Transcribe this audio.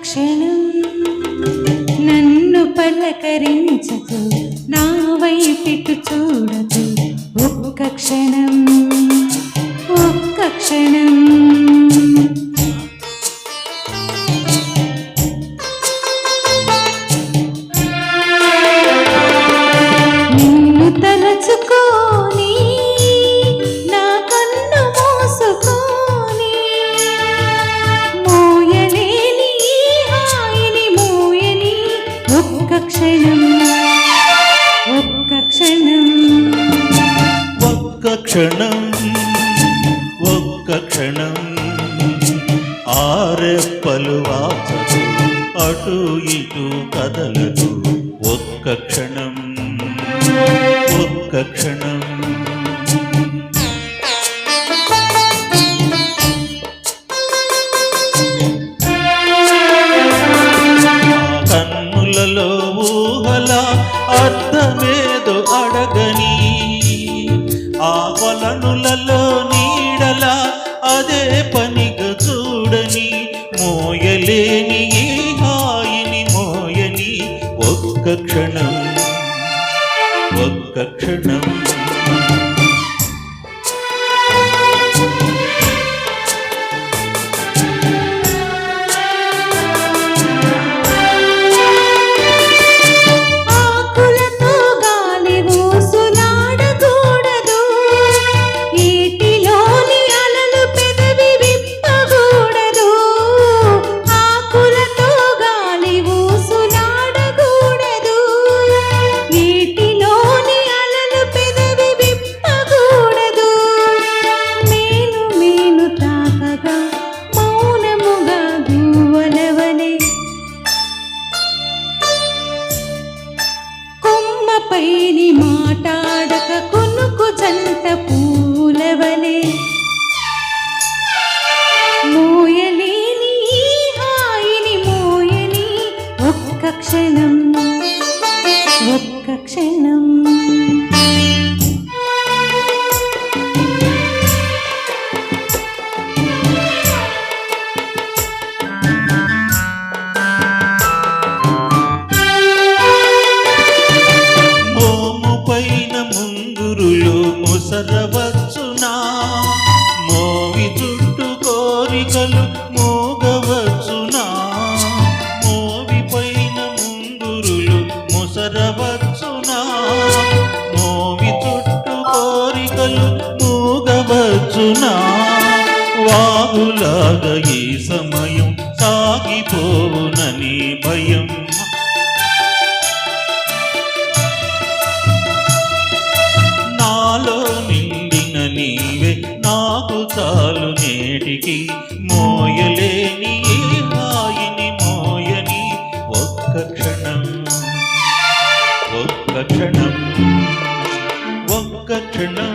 క్షణం నన్ను పలకరించదు నా వైపిటు చూడదు. ఒక్క క్షణం ఒక్క క్షణం. క్షణం ఒక్క క్షణం. ఒక్క క్షణం ఒక్క క్షణం. ఆరెప్పలు వాచదు అటు ఇటు కదలదు ఒక్క క్షణం ఒక్క క్షణం. ఆ కొలనులలో నీడల అదే పనిగా చూడని మోయలేని ఈ హాయిని మోయని ఒక్క క్షణం ఒక్క క్షణం. పైని మాటాడక కొనుకు జంట పూలవలే. మోయలేని హాయిని మోయని ఒక్క క్షణం ముసరవచ్చునా మోవి చుట్టూ కోరికలు మోగవచ్చునా? మోవి పైన ముందురులు మొసరవచ్చునా? మోవి చుట్టూ కోరికలు మోగవచ్చునా? వాగులాగ ఈ సమయం సాగిపోవునని భయం నాకు చాలు నేటికి మోయలేని హాయిని మోయని ఒక్క క్షణం ఒక్క క్షణం ఒక్క క్షణం.